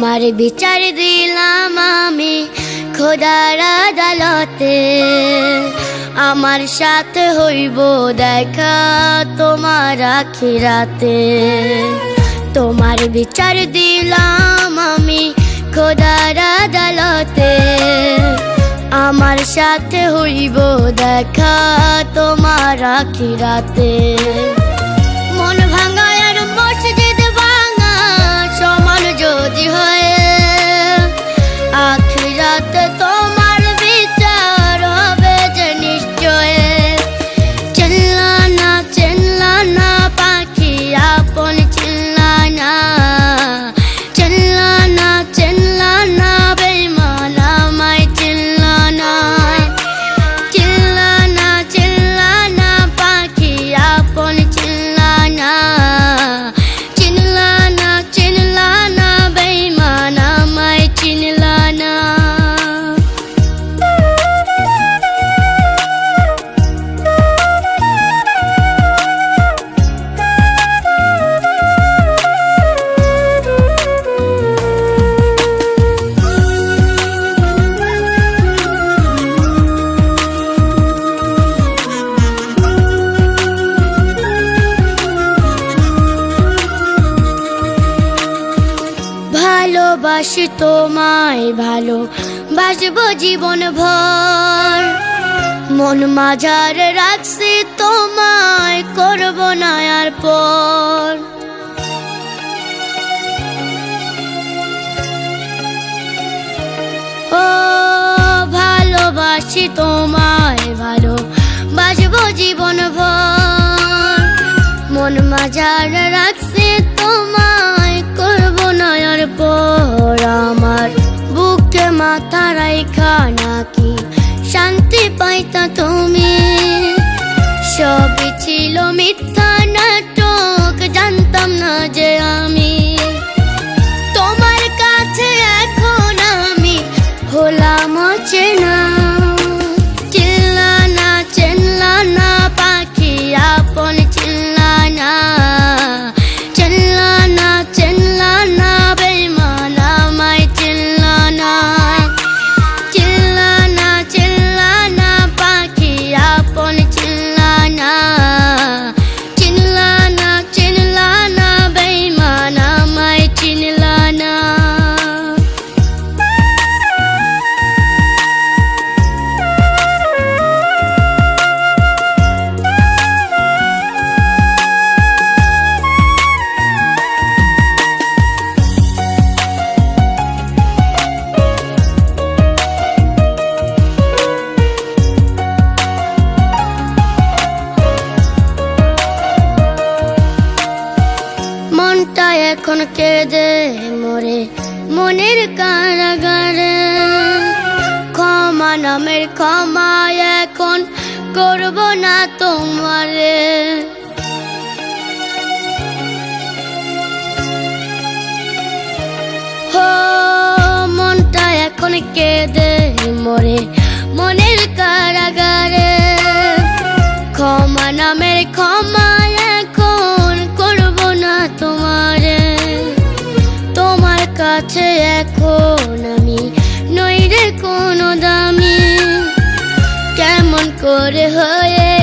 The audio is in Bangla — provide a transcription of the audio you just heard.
তোমার বিচার দিলাম আমি খোদার আদালতে। আমার সাথে হইব দেখা তোমার আখিরাতে। তোমার বিচার দিলাম আমি খোদার আদালতে। আমার সাথে হইব দেখা তোমার আখিরাতে। ভালোবাসি তোমায় ভালো। বাসবো জীবন ভর। মন মাঝার রাখছি তোমায়, করব না আর পর। ও, ভালোবাসি তোমায় ভালো। বাসবো জীবন ভর। মন মাঝার রাখছি মাথা রাইখা নাকি? শান্তি পাইতা তুমি? সবই ছিল মিথ্যা নাটক, জানতাম না যে আমি। তোমার কাছে এখন আমি হলাম চেনা এখন কেঁদে মরে, মনের কারাগারে। ক্ষমা নামের ক্ষমা এখন করব না তোমারে। হো, মনটা এখন কেঁদে মরে, মনের কারাগারে এখন আমি নইরে কোনো দামি। কেমন করে হয়ে